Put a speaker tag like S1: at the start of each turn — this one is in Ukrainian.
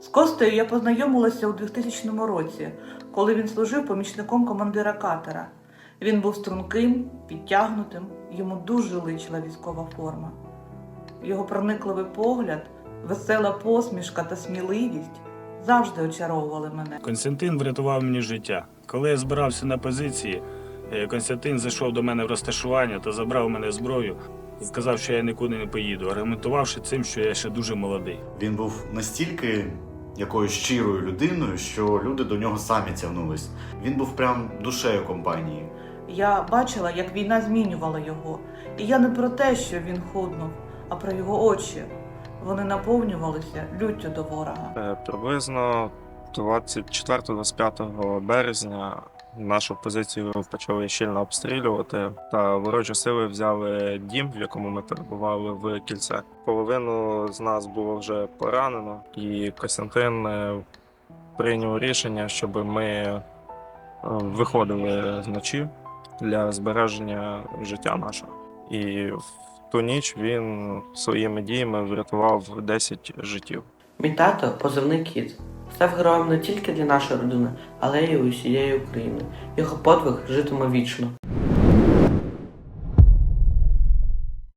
S1: З Костею я познайомилася у 2000 році, коли він служив помічником командира катера. Він був струнким, підтягнутим, йому дуже личила військова форма. Його проникливий погляд, весела посмішка та сміливість завжди очаровували мене.
S2: Константин врятував мені життя. Коли я збирався на позиції, е, Константин зайшов до мене в розташування та забрав мене зброю і сказав, що я нікуди не поїду, аргументувавши цим, що я ще дуже молодий.
S3: Він був настільки якоюсь щирою людиною, що люди до нього самі тягнулись. Він був прям душею компанії.
S1: Я бачила, як війна змінювала його, і я не про те, що він худнув, а про його очі. Вони наповнювалися люттю до ворога.
S4: Е, Приблизно 24-25 березня нашу позицію почали щільно обстрілювати, та ворожі сили взяли дім, в якому ми перебували в кільце. Половину з нас було вже поранено, і Костянтин е, прийняв рішення, щоб ми е, виходили вночі для збереження життя нашого. І в ту ніч він своїми діями врятував 10 життів.
S5: Мій тато, позивний кіт, став героєм не тільки для нашої родини, але й усієї України. Його подвиг житиме вічно.